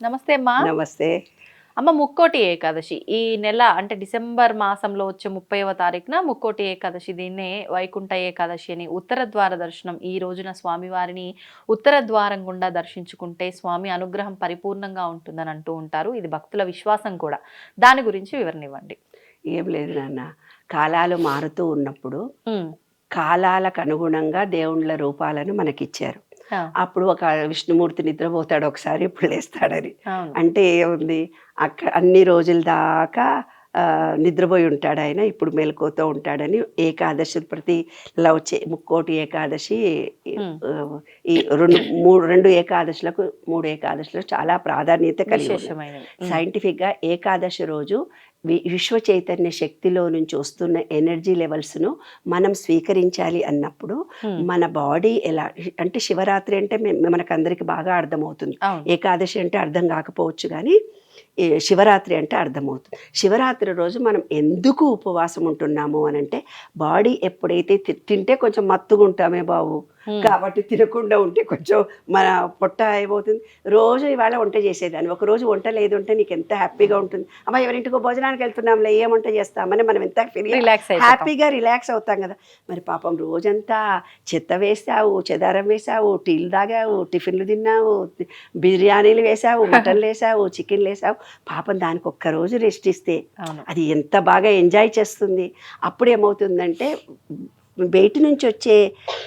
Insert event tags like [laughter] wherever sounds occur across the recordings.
నమస్తే అమ్మా. నమస్తే. అమ్మ ముక్కోటి ఏకాదశి. ఈ నెల అంటే డిసెంబర్ మాసంలో వచ్చే ముప్పైవ తారీఖున ముక్కోటి ఏకాదశి దీన్నే వైకుంఠ ఏకాదశి అని ఉత్తర ద్వార దర్శనం ఈ రోజున స్వామివారిని ఉత్తర ద్వారం గుండా దర్శించుకుంటే స్వామి అనుగ్రహం పరిపూర్ణంగా ఉంటుందని అంటూ ఉంటారు. ఇది భక్తుల విశ్వాసం కూడా. దాని గురించి వివరణ ఇవ్వండి ఏం లేదు నాన్న. కాలాలు మారుతూ ఉన్నప్పుడు కాలాలకు అనుగుణంగా దేవుళ్ళ రూపాలను మనకిచ్చారు. అప్పుడు ఒక విష్ణుమూర్తి నిద్రపోతాడు ఒకసారి ఇప్పుడు లేస్తాడని. అంటే ఏముంది? అక్క అన్ని రోజుల దాకా ఆ, నిద్రపోయి ఉంటాడు ఆయన ఇప్పుడు మెలకువతో ఉంటాడని ఏకాదశి ప్రతి ఇలా వచ్చే ముక్కోటి ఏకాదశి ఈ రెండు మూడు రెండు ఏకాదశులకు మూడు ఏకాదశులకు చాలా ప్రాధాన్యత కలిగి ఉన్నాయి. విశేషమైనది ఉమ్, సైంటిఫిక్గా ఏకాదశి రోజు విశ్వ చైతన్య శక్తిలో నుంచి వస్తున్న ఎనర్జీ లెవెల్స్ను మనం స్వీకరించాలి అన్నప్పుడు మన బాడీ ఎలా అంటే శివరాత్రి అంటే మే- మనకందరికి బాగా అర్థమవుతుంది. ఏకాదశి అంటే అర్థం కాకపోవచ్చు కానీ శివరాత్రి అంటే అర్థమవుతుంది. శివరాత్రి రోజు మనం ఎందుకు ఉపవాసం ఉంటున్నాము అని అంటే బాడీ ఎప్పుడైతే తింటే కొంచెం మత్తుగా ఉంటామే బాబు. కాబట్టి తినకుండా ఉంటే కొంచెం మన పొట్ట ఏమవుతుంది? రోజు ఇవాళ వంట చేసేదాన్ని. ఒక రోజు వంట లేదు అంటే నీకు ఎంత హ్యాపీగా ఉంటుంది? అమ్మా ఎవరింటికో భోజనానికి వెళ్తున్నాంలే ఏం వంట చేస్తామని మనం ఎంత హ్యాపీగా రిలాక్స్ అవుతాం కదా. మరి పాపం రోజంతా చెత్త వేసావు చెదారం వేసావు టీలు తాగావు టిఫిన్లు తిన్నావు బిర్యానీలు వేసావు [laughs] మటన్లు వేసావు చికెన్లు వేసావు పాపం దానికి ఒక్క రోజు రెస్ట్ ఇస్తే అది ఎంత బాగా ఎంజాయ్ చేస్తుంది? అప్పుడు ఏమవుతుందంటే బయట నుంచి వచ్చే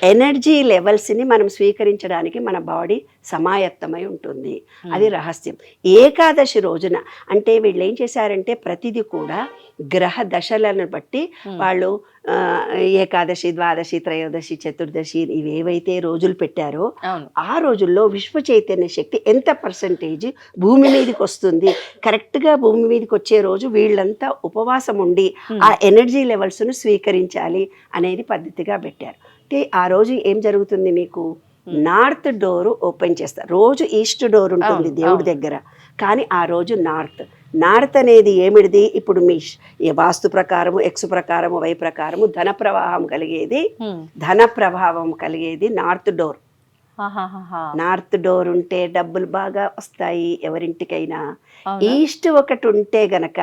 ఎనర్జీ లెవెల్స్ని మనం స్వీకరించడానికి మన బాడీ సమాయత్తమై ఉంటుంది. అది రహస్యం. ఏకాదశి రోజున అంటే వీళ్ళు ఏం చేశారంటే ప్రతిదీ కూడా గ్రహ దశలను బట్టి వాళ్ళు ఏకాదశి ద్వాదశి త్రయోదశి చతుర్దశి ఇవి ఏవైతే రోజులు పెట్టారో ఆ రోజుల్లో విశ్వ చైతన్య శక్తి ఎంత పర్సంటేజ్ భూమి మీదకి వస్తుంది. కరెక్ట్గా భూమి మీదకి వచ్చే రోజు వీళ్ళంతా ఉపవాసం ఉండి ఆ ఎనర్జీ లెవెల్స్ను స్వీకరించాలి అనేది పద్ధతిగా పెట్టారు. అంటే ఆ రోజు ఏం జరుగుతుంది మీకు. నార్త్ డోర్ ఓపెన్ చేస్తారు రోజు ఈస్ట్ డోర్ ఉంటుంది దేవుడి. దగ్గర. కానీ ఆ రోజు నార్త్. నార్త్ అనేది ఏమిటిది? ఇప్పుడు మీ వాస్తు ప్రకారము ఎక్స్ ప్రకారము వై ప్రకారము ధన ప్రవాహం కలిగేది ఉమ్, ధన ప్రభావం కలిగేది నార్త్ డోర్. నార్త్ డోర్ ఉంటే డబ్బులు బాగా వస్తాయి ఎవరింటికైనా? ఈస్ట్ ఒకటి ఉంటే గనక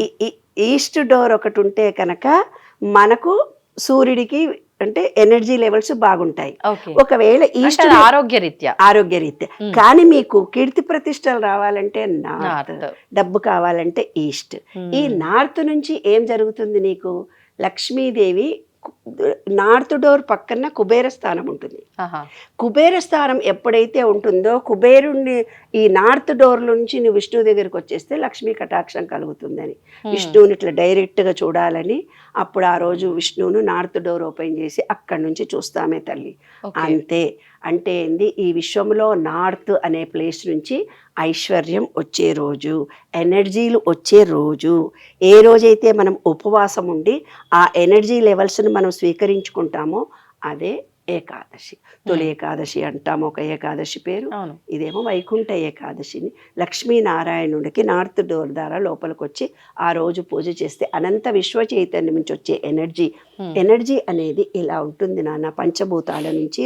ఈ- ఈస్ట్ డోర్ ఒకటి ఉంటే కనుక మనకు సూర్యుడికి అంటే ఎనర్జీ లెవెల్స్ బాగుంటాయి. ఒకవేళ ఈస్ట్ అంటే అది ఆరోగ్య రీత్యా ఆరోగ్య రీత్యా ఉమ్. కానీ మీకు కీర్తి ప్రతిష్టలు రావాలంటే నార్త్ డబ్బు కావాలంటే ఈస్ట్. ఈ నార్త్ నుంచి ఏం జరుగుతుంది నీకు? లక్ష్మీదేవి నార్త్ డోర్ పక్కన కుబేర స్థానం ఉంటుంది. కుబేర స్థానం ఎప్పుడైతే ఉంటుందో కుబేరుణ్ణి ఈ నార్త్ డోర్ నుంచి నువ్వు విష్ణువు దగ్గరికి వచ్చేస్తే లక్ష్మీ కటాక్షం కలుగుతుందని. విష్ణువుని ఇట్లా డైరెక్ట్గా చూడాలని అప్పుడు ఆ రోజు విష్ణువును నార్త్ డోర్ ఓపెన్ చేసి అక్కడి నుంచి చూస్తామే తల్లి. అంతే. అంటే ఏంది? ఈ విశ్వంలో నార్త్ అనే ప్లేస్ నుంచి ఐశ్వర్యం వచ్చే రోజు ఎనర్జీలు వచ్చే రోజు. ఏ రోజైతే మనం ఉపవాసం ఉండి ఆ ఎనర్జీ లెవెల్స్ని మనం స్వీకరించుకుంటామో అదే ఏకాదశి. తొలి ఏకాదశి అంటాం ఒక ఏకాదశి పేరు. ఇదేమో వైకుంఠ ఏకాదశిని. లక్ష్మీనారాయణుడికి నార్త్ డోర్ ద్వారా లోపలికి వచ్చి ఆ రోజు పూజ చేస్తే అనంత విశ్వ చైతన్యం నుంచి వచ్చే ఎనర్జీ. ఎనర్జీ అనేది ఇలా ఉంటుంది నాన్న. పంచభూతాల నుంచి.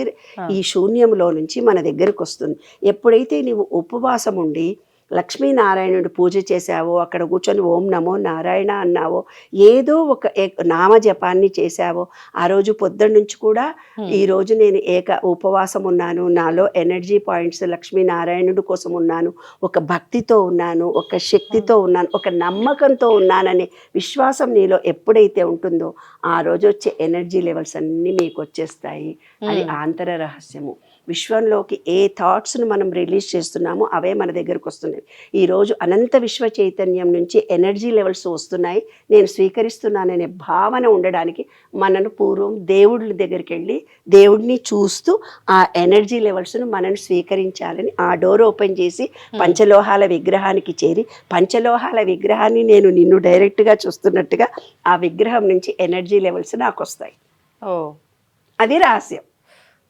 ఈ శూన్యంలో నుంచి మన దగ్గరకు వస్తుంది ఎప్పుడైతే నీవు ఉపవాసం ఉండి లక్ష్మీనారాయణుడి పూజ చేశావో అక్కడ కూర్చొని ఓం నమో నారాయణ అన్నావో ఏదో ఒక ఏ- నామజపాన్ని చేశావో ఆ రోజు పొద్దున్న నుంచి కూడా ఈ రోజు నేను ఏక ఉపవాసం ఉన్నాను. నాలో ఎనర్జీ పాయింట్స్ లక్ష్మీనారాయణుడి కోసం ఉన్నాను. ఒక భక్తితో ఉన్నాను. ఒక శక్తితో ఉన్నాను. ఒక నమ్మకంతో ఉన్నాననే విశ్వాసం నీలో ఎప్పుడైతే ఉంటుందో ఆ రోజు వచ్చే ఎనర్జీ లెవెల్స్ అన్నీ మీకు వచ్చేస్తాయి అది ఆంతర రహస్యము. విశ్వంలోకి ఏ థాట్స్ను మనం రిలీజ్ చేస్తున్నామో అవే మన దగ్గరకు వస్తున్నాయి. ఈరోజు అనంత విశ్వ చైతన్యం నుంచి ఎనర్జీ లెవెల్స్ వస్తున్నాయి. నేను స్వీకరిస్తున్నాననే భావన ఉండడానికి మనను పూర్వం దేవుడి దగ్గరికి వెళ్ళి దేవుడిని చూస్తూ ఆ ఎనర్జీ లెవెల్స్ను మనను స్వీకరించాలని ఆ డోర్ ఓపెన్ చేసి పంచలోహాల విగ్రహానికి చేరి పంచలోహాల విగ్రహాన్ని నేను నిన్ను డైరెక్ట్గా చూస్తున్నట్టుగా ఆ విగ్రహం నుంచి ఎనర్జీ లెవెల్స్ నాకు వస్తాయి. ఓ. అది రహస్యం.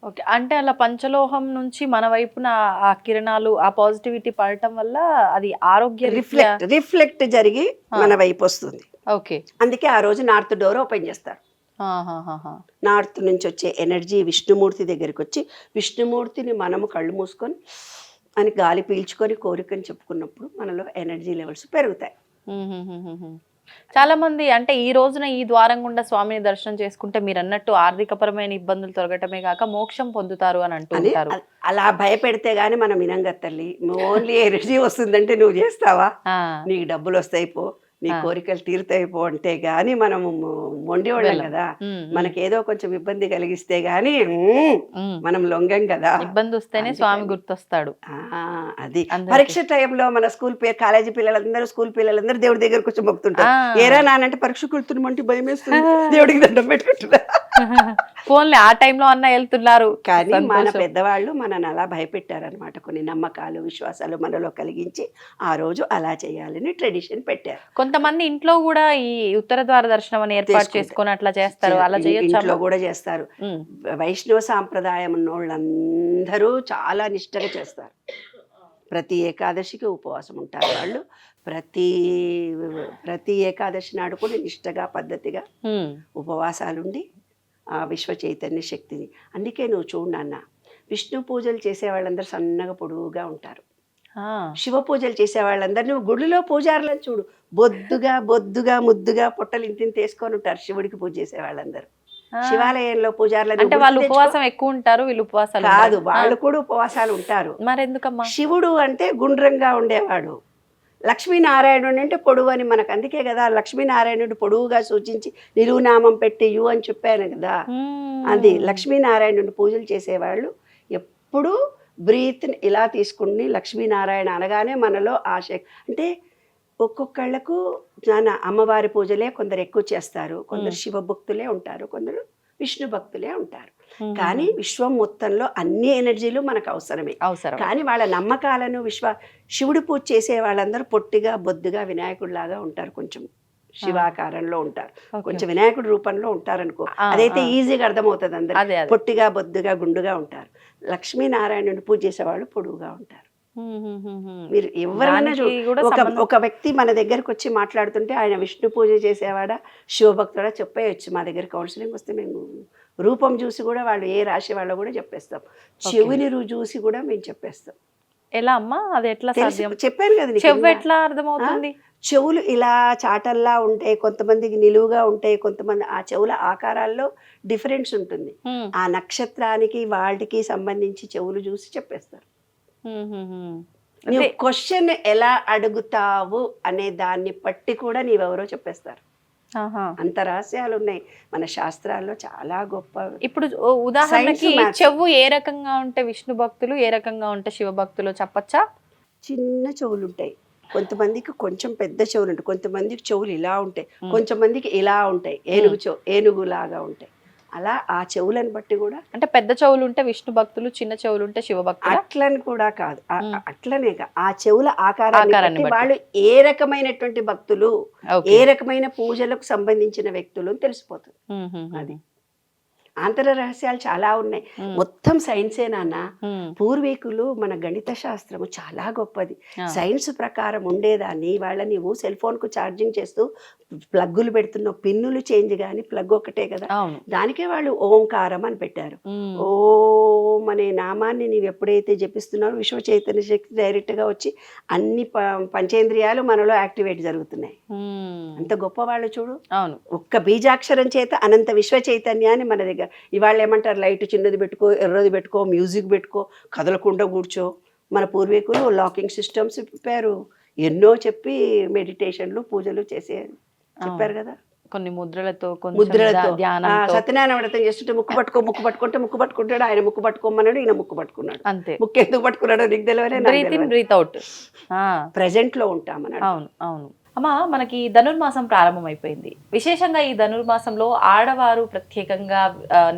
ఓకే అంటే అలా పంచలోహం నుంచి మన వైపున ఆ కిరణాలు ఆ పాజిటివిటీ పడటం వల్ల అది ఆరోగ్య రిఫ్లెక్ట్ రిఫ్లెక్ట్ జరిగి. మన వైపు వస్తుంది ఓకే అందుకే ఆ రోజు నార్త్ డోర్ ఓపెన్ చేస్తారు. నార్త్ నుంచి వచ్చే ఎనర్జీ విష్ణుమూర్తి దగ్గరికి వచ్చి విష్ణుమూర్తిని మనము కళ్ళు మూసుకొని అని గాలి పీల్చుకొని కోరికని చెప్పుకున్నప్పుడు మనలో ఎనర్జీ లెవెల్స్ పెరుగుతాయి. చాలా మంది అంటే ఈ రోజున ఈ ద్వారం గుండా స్వామిని దర్శనం చేసుకుంటే మీరు అన్నట్టు ఆర్థికపరమైన ఇబ్బందులు తొలగటమే కాక మోక్షం పొందుతారు అని అంటూ అని ఉంటారు. అ- అలా భయపెడితే గానీ మనం వినంగా తల్లి ఓన్లీ ఎనర్జీ వస్తుందంటే నువ్వు చేస్తావా? నీకు డబ్బులు వస్తాయి పో. నీ. కోరికలు తీరుతాయి అంటే గానీ మనము మొండి వాళ్ళం. కదా. మనకి ఏదో కొంచెం ఇబ్బంది కలిగిస్తే గానీ. మనం లొంగం కదా ఇబ్బంది వస్తేనే. స్వామి గుర్తొస్తాడు ఆ, అది. పరీక్ష టైంలో మన స్కూల్ కాలేజీ పిల్లలందరూ స్కూల్ పిల్లలందరూ దేవుడి దగ్గరకు వచ్చి మొక్కుతుంటారు. ఏరా నానంటే పరీక్ష కుడుతున్నామంటే భయం వేస్తుంది దేవుడికి దండం పెట్టుకుంటున్నా ఫోన్లే ఆ టైంలో అన్న వెళ్తున్నారు. కానీ మన. పెద్దవాళ్ళు మనని అలా భయపెట్టారనమాట కొన్ని నమ్మకాలు విశ్వాసాలు మనలో కలిగించి ఆ రోజు అలా చేయాలని ట్రెడిషన్ పెట్టారు. కొంతమంది ఇంట్లో కూడా ఈ ఉత్తర ద్వార దర్శనం అని ఏర్పాటు. చేసుకొని అట్లా చేస్తారు. అలా ఇంట్లో కూడా చేస్తారు. వైష్ణవ సాంప్రదాయం ఉన్నోళ్ళందరూ చాలా నిష్టగా చేస్తారు. ప్రతి ఏకాదశికి ఉపవాసం ఉంటారు వాళ్ళు. ప్రతి ప్రతి ఏకాదశి నాడు కూడా నిష్టగా పద్ధతిగా ఉపవాసాలుండి విశ్వ చైతన్య శక్తిని. అందుకే నువ్వు చూడు నాన్న విష్ణు పూజలు చేసే వాళ్ళందరూ సన్నగా పొడువుగా ఉంటారు. శివ పూజలు చేసే వాళ్ళందరూ నువ్వు గుడిలో పూజారులను చూడు. బొద్దుగా బొద్దుగా ముద్దుగా పొట్టలు ఇంటిని తీసుకొని ఉంటారు శివుడికి పూజ చేసే వాళ్ళందరూ. శివాలయంలో పూజారులను అంటే వాళ్ళు ఉపవాసం ఎక్కువ ఉంటారు వీళ్ళు ఉపవాసాలు కాదు. వాళ్ళు కూడా ఉపవాసాలు ఉంటారు. ఆ, మరెందుకమ్మా? శివుడు అంటే గుండ్రంగా ఉండేవాడు. లక్ష్మీనారాయణుడు అంటే పొడువు అని మనకు అందుకే కదా లక్ష్మీనారాయణుడు పొడువుగా సూచించి నిలువునామం పెట్టి యు అని చెప్పాను కదా. అది లక్ష్మీనారాయణుని పూజలు చేసేవాళ్ళు ఎప్పుడూ బ్రీత్ని ఇలా తీసుకుని లక్ష్మీనారాయణ అనగానే మనలో ఆశ అంటే ఒక్కొక్కళ్ళకు నాన్న అమ్మవారి పూజలే కొందరు ఎక్కువ చేస్తారు కొందరు శివ భక్తులే ఉంటారు కొందరు విష్ణు భక్తులే ఉంటారు. కానీ విశ్వం మొత్తంలో అన్ని ఎనర్జీలు మనకు అవసరమే. అవసరం. కానీ వాళ్ళ నమ్మకాలను విశ్వ శివుడి పూజ చేసే వాళ్ళందరూ పొట్టిగా బొద్దుగా వినాయకుడిలాగా ఉంటారు కొంచెం. శివాకారంలో ఉంటారు. కొంచెం వినాయకుడి రూపంలో ఉంటారనుకో. అదైతే. ఈజీగా అర్థమవుతుంది అందరికి. అదే అదే. పొట్టిగా బొద్దుగా గుండుగా ఉంటారు. లక్ష్మీనారాయణుని పూజ చేసేవాళ్ళు పొడుగుగా ఉంటారు. మీరు ఎవరైనా ఒక ఒక వ్యక్తి మన దగ్గరకు వచ్చి మాట్లాడుతుంటే ఆయన విష్ణు పూజ చేసేవాడా శివభక్తుడా చెప్పేయచ్చు. మా దగ్గర కౌన్సిలింగ్ వస్తే మేము రూపం చూసి కూడా వాళ్ళు ఏ రాశి వాళ్ళో కూడా చెప్పేస్తాం. చెవిని రు చూసి కూడా మేము చెప్పేస్తాం. ఎలా అమ్మా? అది ఎట్లా సాధ్యం? చెప్పాను కదా చెవు. ఎట్లా అర్థమవుతుంది? చెవులు ఇలా చాటల్లా ఉంటాయి కొంతమందికి నిలువుగా ఉంటాయి కొంతమంది ఆ చెవుల ఆకారాల్లో డిఫరెన్స్ ఉంటుంది. ఆ నక్షత్రానికి వాటికి సంబంధించి చెవులు చూసి చెప్పేస్తారు. నువ్వు క్వశ్చన్ ఎలా అడుగుతావు అనే దాన్ని బట్టి కూడా నీవెవరో చెప్పేస్తారు. అంత రహస్యాలు ఉన్నాయి మన శాస్త్రాల్లో చాలా గొప్ప ఇప్పుడు ఉదాహరణకి. చెవు ఏ రకంగా ఉంటే విష్ణు భక్తులు ఏ రకంగా ఉంటే శివ భక్తులు చెప్పచ్చా? చిన్న చెవులు ఉంటాయి కొంతమందికి కొంచెం పెద్ద చెవులు ఉంటాయి కొంతమందికి చెవులు ఇలా ఉంటాయి. కొంతమందికి ఇలా ఉంటాయి. ఏనుగు చెవు ఏనుగులాగా ఉంటాయి. అలా ఆ చెవులను బట్టి కూడా అంటే పెద్ద చెవులు ఉంటే విష్ణు భక్తులు చిన్న చెవులు ఉంటే శివ భక్తులు అట్లని కూడా కాదు. అట్లనే ఆ చెవుల ఆకారాన్ని. వాళ్ళు ఏ రకమైనటువంటి భక్తులు ఏ రకమైన పూజలకు సంబంధించిన వ్యక్తులు అని తెలిసిపోతుంది అది. ఆంతర రహస్యాలు చాలా ఉన్నాయి. మొత్తం సైన్సే నాన్న. పూర్వీకులు మన గణిత శాస్త్రము చాలా గొప్పది. సైన్స్ ప్రకారం ఉండేదాన్ని. వాళ్ళ నీవు సెల్ ఫోన్కు ఛార్జింగ్ చేస్తూ ప్లగ్గులు పెడుతున్నావు పిన్నులు చేంజ్ కానీ ప్లగ్ ఒకటే కదా. దానికే వాళ్ళు ఓంకారం అని పెట్టారు. ఓం అనే నామాన్ని నీవు ఎప్పుడైతే జపిస్తున్నావో విశ్వ చైతన్య శక్తి డైరెక్ట్గా వచ్చి అన్ని పంచేంద్రియాలు మనలో యాక్టివేట్ జరుగుతున్నాయి. అంత గొప్ప వాళ్ళు చూడు. అవును. ఒక్క బీజాక్షరం చేత అనంత విశ్వ చైతన్యాన్ని మన దగ్గర ఇవాళ ఏమంటారు లైట్ చిన్నది పెట్టుకో ఎర్రది పెట్టుకో మ్యూజిక్ పెట్టుకో కదలకుండా కూర్చో. మన పూర్వీకులు లాకింగ్ సిస్టమ్స్ చెప్పారు. ఎన్నో చెప్పి మెడిటేషన్లు పూజలు చేసే చెప్పారు కదా? కొన్ని ముద్రలతో కొంచెం ముద్రలతో. సత్యనారాయణ వ్రతం చేస్తుంటే ముక్కు పట్టుకో ముక్కు పట్టుకుంటే ముక్కు పట్టుకుంటాడు. ఆయన ముక్కు పట్టుకోమన్నాడు ఈయన ముక్కు పట్టుకున్నాడు. అంతే. ముక్కు ఎందుకు పట్టుకున్నాడో నీకు తెలియలే బ్రీత్ ఇన్ బ్రీత్ అవుట్ ప్రెసెంట్లో ఉంటామన్నాడు. అవును అవును. అమ్మ మనకి ధనుర్మాసం ప్రారంభమైపోయింది. విశేషంగా ఈ ధనుర్మాసంలో ఆడవారు ప్రత్యేకంగా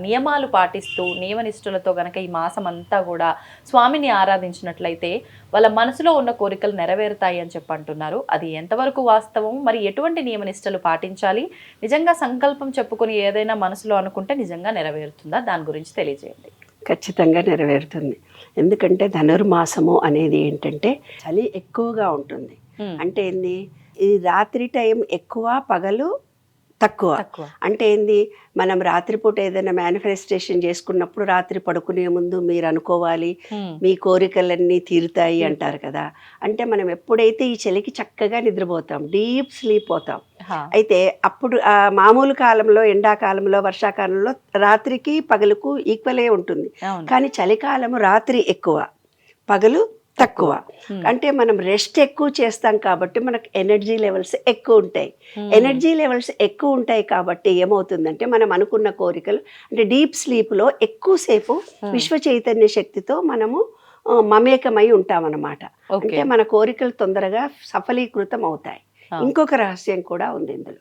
నియమాలు పాటిస్తూ నియమనిష్ఠులతో గనక ఈ మాసం అంతా కూడా స్వామిని ఆరాధించినట్లయితే వాళ్ళ మనసులో ఉన్న కోరికలు నెరవేరుతాయి అని చెప్పి అంటున్నారు. అది ఎంతవరకు వాస్తవం? మరి ఎటువంటి నియమనిష్టలు పాటించాలి? నిజంగా సంకల్పం చెప్పుకొని ఏదైనా మనసులో అనుకుంటే నిజంగా నెరవేరుతుందా? దాని గురించి తెలియజేయండి. ఖచ్చితంగా నెరవేరుతుంది. ఎందుకంటే ధనుర్మాసము అనేది ఏంటంటే చలి ఎక్కువగా ఉంటుంది. అంటే ఏంది? ఈ రాత్రి టైం ఎక్కువ పగలు తక్కువ. అంటే ఏంది? మనం రాత్రిపూట ఏదైనా మేనిఫెస్టేషన్ చేసుకున్నప్పుడు రాత్రి పడుకునే ముందు మీరు అనుకోవాలి మీ కోరికలన్నీ తీరుతాయి అంటారు కదా. అంటే మనం ఎప్పుడైతే ఈ చలికి చక్కగా నిద్రపోతాం డీప్ స్లీప్ పోతాం అయితే అప్పుడు మామూలు కాలంలో ఎండాకాలంలో వర్షాకాలంలో రాత్రికి పగలుకు ఈక్వలే ఉంటుంది. కానీ చలికాలము రాత్రి ఎక్కువ పగలు తక్కువ. అంటే మనం రెస్ట్ ఎక్కువ చేస్తాం కాబట్టి మనకు ఎనర్జీ లెవెల్స్ ఎక్కువ ఉంటాయి. ఎనర్జీ లెవెల్స్ ఎక్కువ ఉంటాయి కాబట్టి ఏమవుతుందంటే మనం అనుకున్న కోరికలు అంటే డీప్ స్లీప్లో ఎక్కువసేపు Hmm. విశ్వ చైతన్య శక్తితో మనము మమేకమై ఉంటామన్నమాట. అంటే మన కోరికలు తొందరగా సఫలీకృతం అవుతాయి ఇంకొక రహస్యం కూడా ఉంది ఇందులో.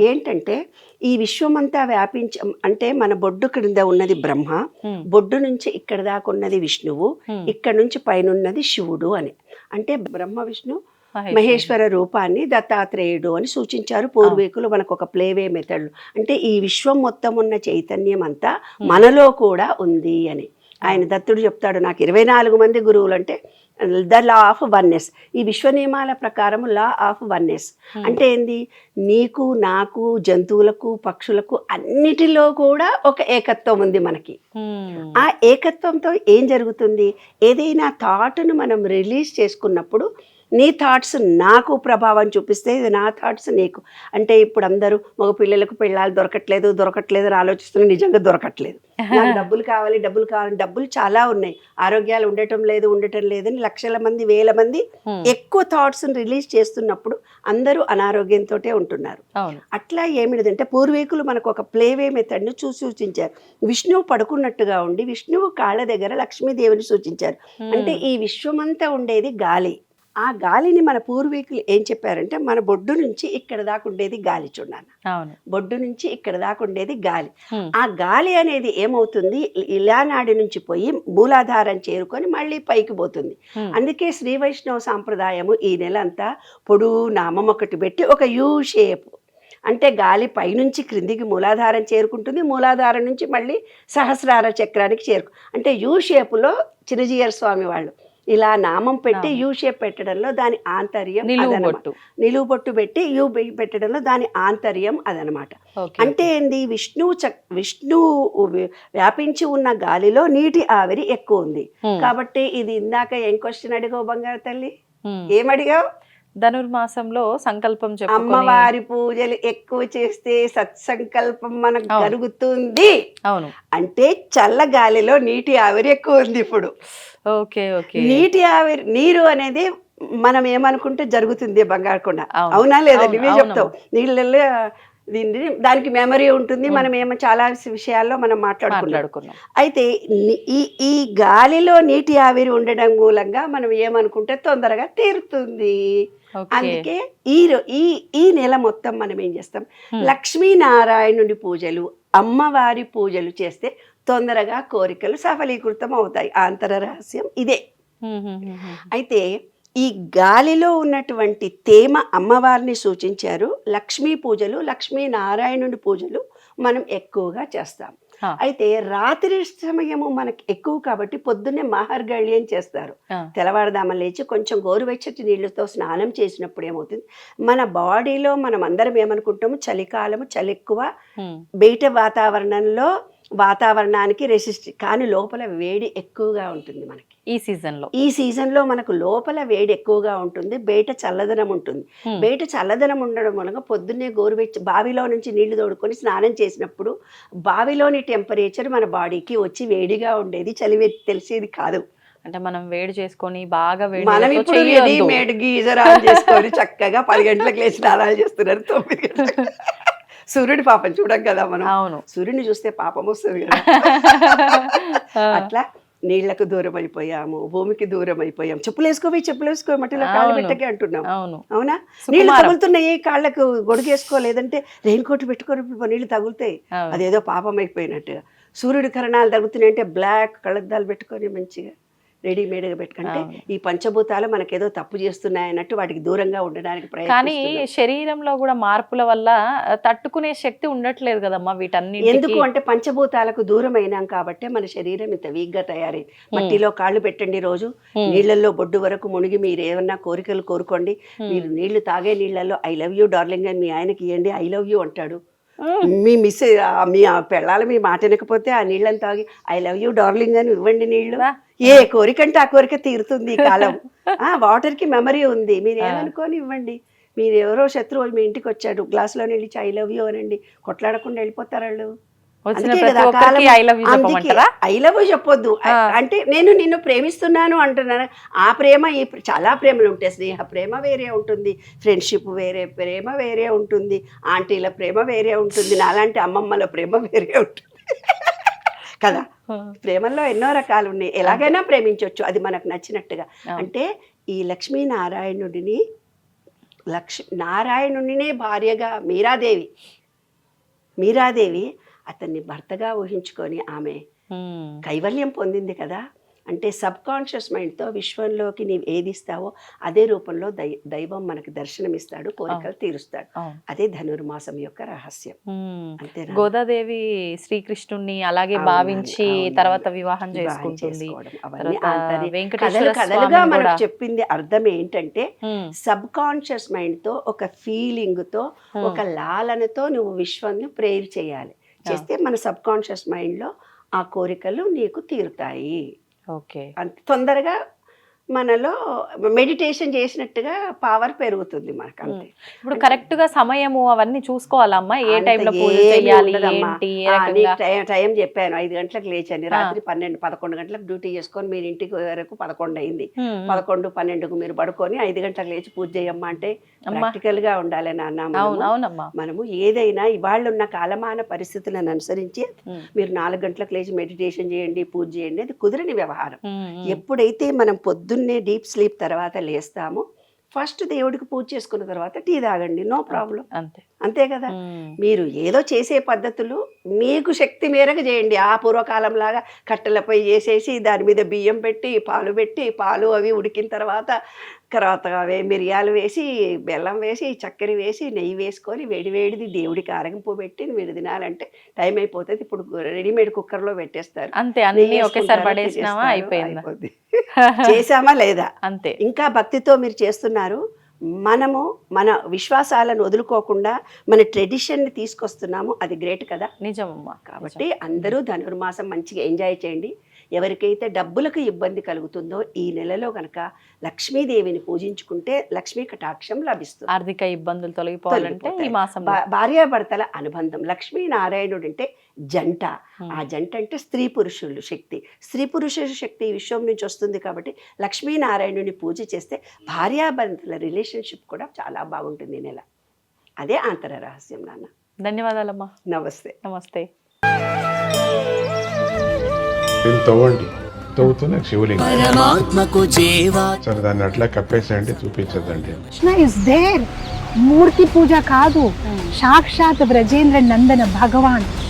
ఏంటంటే ఈ విశ్వమంతా వ్యాపించ అంటే మన బొడ్డు క్రింద ఉన్నది బ్రహ్మ బొడ్డు నుంచి ఇక్కడ దాకా ఉన్నది విష్ణువు ఇక్కడ నుంచి పైన ఉన్నది శివుడు అని. అంటే బ్రహ్మ విష్ణు మహేశ్వరి. మహేశ్వర రూపాన్ని దత్తాత్రేయుడు అని సూచించారు. పూర్వీకులు మనకు ఒక ప్లేవే మెథడ్. అంటే ఈ విశ్వం మొత్తం ఉన్న చైతన్యం అంతా మనలో కూడా ఉంది అని. ఆయన దత్తుడు చెప్తాడు నాకు ఇరవై నాలుగు మంది గురువులు అంటే ద లా ఆఫ్ వన్నెస్. ఈ విశ్వ నియమాల ప్రకారం లా ఆఫ్ వన్నెస్. Hmm. అంటే ఏంది? నీకు నాకు జంతువులకు పక్షులకు అన్నిటిలో కూడా ఒక ఏకత్వం ఉంది మనకి. ఉమ్, ఆ ఏకత్వంతో ఏం జరుగుతుంది? ఏదైనా థాట్ను మనం రిలీజ్ చేసుకున్నప్పుడు నీ థాట్స్ నాకు ప్రభావం చూపిస్తే ఇది నా థాట్స్ నీకు. అంటే ఇప్పుడు అందరూ మగ పిల్లలకు పెళ్ళాలు దొరకట్లేదు దొరకట్లేదు అని ఆలోచిస్తున్నా నిజంగా దొరకట్లేదు. [laughs] నాకు డబ్బులు కావాలి డబ్బులు కావాలి డబ్బులు చాలా ఉన్నాయి. ఆరోగ్యాలు ఉండటం లేదు ఉండటం లేదని లక్షల మంది వేల మంది ఎక్కువ థాట్స్ రిలీజ్ చేస్తున్నప్పుడు అందరూ అనారోగ్యంతో ఉంటున్నారు. అట్లా ఏమిటిదంటే పూర్వీకులు మనకు ఒక ప్లేవే మెథడ్ను చూ సూచించారు. విష్ణువు పడుకున్నట్టుగా ఉండి విష్ణువు కాళ్ళ దగ్గర లక్ష్మీదేవిని సూచించారు. అంటే ఈ విశ్వమంతా ఉండేది గాలి. ఆ గాలిని మన పూర్వీకులు ఏం చెప్పారంటే మన బొడ్డు నుంచి ఇక్కడ దాకా ఉండేది గాలి చూడాలి. బొడ్డు నుంచి ఇక్కడ దాకా ఉండేది గాలి. ఆ గాలి అనేది ఏమవుతుంది? ఇలానాడి నుంచి పోయి మూలాధారం చేరుకొని మళ్ళీ పైకి పోతుంది. అందుకే శ్రీ వైష్ణవ సాంప్రదాయము ఈ నెల అంతా పొడుగు నామం ఒకటి పెట్టి ఒక యూ షేప్. అంటే గాలి పైనుంచి క్రిందికి మూలాధారం చేరుకుంటుంది మూలాధారం నుంచి మళ్ళీ సహస్రార చక్రానికి చేరుకు. అంటే యూ షేపులో చిరజీయర్ స్వామి వాళ్ళు ఇలా నామం పెట్టి. యూ షేప్ పెట్టడంలో దాని ఆంతర్యం నిలువు. బొట్టు. పెట్టి యూ పెట్టడంలో దాని ఆంతర్యం అదనమాట. అంటే ఏంది? విష్ణువు చక్ విష్ణువు వ్య- వ్యాపించి ఉన్న గాలిలో నీటి ఆవిరి ఎక్కువ ఉంది. కాబట్టి ఇది ఇందాక ఏం క్వశ్చన్ అడిగావు బంగారు తల్లి. ఏమడిగావు ధనుర్మాసంలో సంకల్పం అమ్మవారి పూజలు ఎక్కువ చేస్తే సత్సంకల్పం మనకు. జరుగుతుంది అవును. అంటే చల్ల గాలిలో నీటి ఆవిరి ఎక్కువ ఉంది ఇప్పుడు. Okay okay. నీటి ఆవిరి నీరు అనేది మనం ఏమనుకుంటే జరుగుతుంది బంగారు కొండ. అవును. లేదా? నువ్వే. చెప్తావు. నీళ్ళల్లో దీన్ని దానికి మెమరీ ఉంటుంది. మనం ఏమో చాలా విషయాల్లో మనం మాట్లాడుకున్నాం. మాట్లాడుకున్నాం. అయితే ఈ ఈ గాలిలో నీటి ఆవిరి ఉండడం మూలంగా మనం ఏమనుకుంటే తొందరగా తీరుతుంది. అందుకే ఈ ఈ ఈ నెల మొత్తం మనం ఏం చేస్తాం. లక్ష్మీనారాయణుడి పూజలు అమ్మవారి పూజలు చేస్తే తొందరగా కోరికలు సఫలీకృతం అవుతాయి. ఆంతర రహస్యం ఇదే. అయితే ఈ గాలిలో ఉన్నటువంటి తేమ అమ్మవారిని సూచించారు. లక్ష్మీ పూజలు లక్ష్మీనారాయణుడి పూజలు మనం ఎక్కువగా చేస్తాం. అయితే రాత్రి సమయము మనకి ఎక్కువ కాబట్టి పొద్దున్నే మహర్గళ్యం చేస్తారు? ఆ, తెల్లవారుదామని లేచి కొంచెం గోరువెచ్చటి నీళ్ళతో స్నానం చేసినప్పుడు ఏమవుతుంది? మన బాడీలో మనం అందరం ఏమనుకుంటాము? చలికాలము చలి ఎక్కువ. బయట వాతావరణంలో వాతావరణానికి రెసిస్ట్ కానీ లోపల వేడి ఎక్కువగా ఉంటుంది మనకి. ఈ సీజన్లో ఈ సీజన్లో మనకు లోపల వేడి ఎక్కువగా ఉంటుంది బయట చల్లదనం ఉంటుంది. బయట చల్లదనం ఉండడం మూలంగా పొద్దున్నే గోరువెచ్చ బావిలో నుంచి నీళ్ళు తోడుకొని స్నానం చేసినప్పుడు బావిలోని టెంపరేచర్ మన బాడీకి వచ్చి వేడిగా ఉండేది చలి తెలిసేది కాదు. అంటే మనం వేడి చేసుకొని బాగా వేడి మనం ఇప్పుడు. రెడీమేడ్ గీజర్ ఆన్ చేసుకొని చక్కగా పది గంటలకు లేచి స్నానాలు చేస్తున్నారు తొమ్మిది గంటలకు. సూర్యుడి పాపం చూడం కదా మనం. అవును. సూర్యుని చూస్తే పాపం వస్తుంది కదా. [laughs] అట్లా నీళ్ళకు దూరం అయిపోయాము భూమికి దూరం అయిపోయాం. చెప్పులు వేసుకోవి చెప్పులు వేసుకో మట్టిలో అవును. పెట్టకే అంటున్నాం. అవును. అవునా? నీళ్ళు. తగులుతున్నాయి కాళ్ళకు గొడుగేసుకో లేదంటే రెయిన్ కోట్ పెట్టుకొని నీళ్ళు తగులుతాయి. అదేదో పాపం అయిపోయినట్టుగా. సూర్యుడి కిరణాలు తగ్గుతున్నాయి అంటే బ్లాక్ కళ్ళద్దాలు పెట్టుకొని మంచిగా రెడీమేడ్గా పెట్టుకుంటే. ఈ పంచభూతాలు మనకేదో తప్పు చేస్తున్నాయి అన్నట్టు వాటికి దూరంగా ఉండడానికి కానీ ప్రయత్నిస్తున్నాం శరీరంలో కూడా మార్పుల వల్ల తట్టుకునే శక్తి ఉండట్లేదు కదమ్మా వీటన్ని ఎందుకు అంటే పంచభూతాలకు దూరం అయినాం కాబట్టి మన శరీరం ఇంత వీక్గా తయారైంది మట్టిలో కాళ్ళు పెట్టండి రోజు నీళ్ళల్లో బొడ్డు వరకు మునిగి మీరు ఏమన్నా కోరికలు కోరుకోండి మీరు నీళ్ళు తాగే నీళ్ళల్లో ఐ లవ్ యూ డార్లింగ్ అని మీ ఆయనకి ఇవ్వండి ఐ లవ్ యూ అంటాడు. మీ మిస్ మీ పెళ్ళాలు మీ మాట వినకపోతే ఆ నీళ్ళని తాగి ఐ లవ్ యూ డార్లింగ్ అని ఇవ్వండి నీళ్ళు వా. ఏ కోరికంటే ఆ కోరిక తీరుతుంది ఈ కాలం. ఆ వాటర్కి మెమరీ ఉంది. మీరు ఏమనుకోని ఇవ్వండి మీరు ఎవరో శత్రువు మీ ఇంటికి వచ్చాడు. గ్లాసులో ఇచ్చి ఐ లవ్ యూ అనండి. కొట్లాడకుండా వెళ్ళిపోతారు వాళ్ళు. ఐ లవ్ చెప్పొద్దు. అంటే నేను నిన్ను ప్రేమిస్తున్నాను అంటున్నాను. ఆ ప్రేమ ఈ చాలా ప్రేమలు ఉంటాయి. స్నేహ ప్రేమ వేరే ఉంటుంది. ఫ్రెండ్షిప్ వేరే ప్రేమ వేరే ఉంటుంది. ఆంటీల ప్రేమ వేరే ఉంటుంది. నాలాంటి అమ్మమ్మల ప్రేమ వేరే ఉంటుంది. కదా? ప్రేమల్లో ఎన్నో రకాలు ఉన్నాయి ఎలాగైనా ప్రేమించవచ్చు అది మనకు నచ్చినట్టుగా. అంటే ఈ లక్ష్మీ నారాయణుడిని లక్ష్మి నారాయణుడినే భార్యగా మీరాదేవి మీరాదేవి అతన్ని భర్తగా ఊహించుకొని ఆమె. కైవల్యం పొందింది కదా. అంటే సబ్ కాన్షియస్ మైండ్తో విశ్వంలోకి నీవు ఏది ఇస్తావో అదే రూపంలో దై దైవం మనకి దర్శనమిస్తాడు కోరికలు తీరుస్తాడు. అదే ధనుర్మాసం యొక్క రహస్యం. అంతేనా గోదాదేవి శ్రీకృష్ణుణ్ణి అలాగే భావించి. తర్వాత వివాహం చేసుకుంటుంది కథలు కథలుగా మనకు చెప్పింది అర్థం ఏంటంటే. సబ్ కాన్షియస్ మైండ్తో ఒక ఫీలింగ్తో Hmm. ఒక లాలనతో నువ్వు విశ్వాన్ని ప్రేయర్ చేయాలి చేస్తే మన సబ్ కాన్షియస్ మైండ్లో ఆ కోరికలు నీకు తీరుతాయి ఓకే. తొందరగా మనలో మెడిటేషన్ చేసినట్టుగా పవర్ పెరుగుతుంది మనకు అంతే ఇప్పుడు కరెక్ట్గా సమయము అవన్నీ చూసుకోవాలమ్మా ఏ టైంలో టైం చెప్పాను ఐదు గంటలకు లేచండి. రాత్రి పన్నెండు పదకొండు గంటలకు డ్యూటీ చేసుకొని మీరు ఇంటికి వరకు పదకొండు అయింది. పదకొండు పన్నెండుకు మీరు పడుకొని ఐదు గంటలకు లేచి పూజ చేయమ్మా అంటే. ప్రాక్టికల్గా ఉండాలి నాన్న మనము. అవును అవునమ్మా మనము ఏదైనా ఇవాళ ఉన్న కాలమాన పరిస్థితులను అనుసరించి. మీరు నాలుగు గంటలకు లేచి మెడిటేషన్ చేయండి పూజ చేయండి అది కుదరని వ్యవహారం. ఎప్పుడైతే మనం పొద్దున్నే డీప్ స్లీప్ తర్వాత లేస్తామో. ఫస్ట్ దేవుడికి పూజ చేసుకున్న తర్వాత టీ తాగండి. No problem. అంతే. అంతే కదా. మీరు ఏదో చేసే పద్ధతులు మీకు శక్తి మేరకు చేయండి. ఆ పూర్వకాలం లాగా కట్టెలపై చేసేసి దాని మీద బియ్యం పెట్టి పాలు పెట్టి పాలు అవి ఉడికిన తర్వాత తర్వాత అవే మిరియాలు వేసి బెల్లం వేసి చక్కెర వేసి నెయ్యి వేసుకొని వేడి వేడిది దేవుడికి ఆరగింపు పెట్టి మీరు తినాలంటే టైం అయిపోతుంది. ఇప్పుడు రెడీమేడ్ కుక్కర్లో పెట్టేస్తారు. అంతే అన్ని ఒకేసారి పడేసినామా అయిపోయిందా? [laughs] చేసామా లేదా? అంతే. ఇంకా భక్తితో మీరు చేస్తున్నారు. మనము మన విశ్వాసాలను వదులుకోకుండా మన ట్రెడిషన్ని తీసుకొస్తున్నాము. అది గ్రేట్ కదా? నిజమమ్మా. కాబట్టి అందరూ ధనుర్మాసం మంచిగా ఎంజాయ్ చేయండి. ఎవరికైతే డబ్బులకు ఇబ్బంది కలుగుతుందో ఈ నెలలో కనుక లక్ష్మీదేవిని పూజించుకుంటే లక్ష్మీ కటాక్షం లభిస్తుంది. ఆర్థిక ఇబ్బందులు తొలగిపోవాలంటే ఈ. మాసం భార్యాభర్తల అనుబంధం. లక్ష్మీనారాయణుడు అంటే జంట. ఆ జంట అంటే స్త్రీ పురుషులు శక్తి. స్త్రీ పురుష శక్తి ఈ విశ్వం నుంచి వస్తుంది కాబట్టి లక్ష్మీనారాయణుని పూజ చేస్తే భార్యాభర్తల రిలేషన్షిప్ కూడా చాలా బాగుంటుంది ఈ నెల. అదే ఆంతర రహస్యం నాన్న. ధన్యవాదాలమ్మా. నమస్తే. నమస్తే. దీన్ని తవ్వండి. తవ్వుతూనే శివలింగం. పరమాత్మకు జీవా. సరే దాన్ని అట్లా కప్పేసేయండి చూపించదండి కృష్ణ ఇస్ దేర్ మూర్తి పూజ కాదు. సాక్షాత్ బ్రజేంద్ర నందన భగవాన్.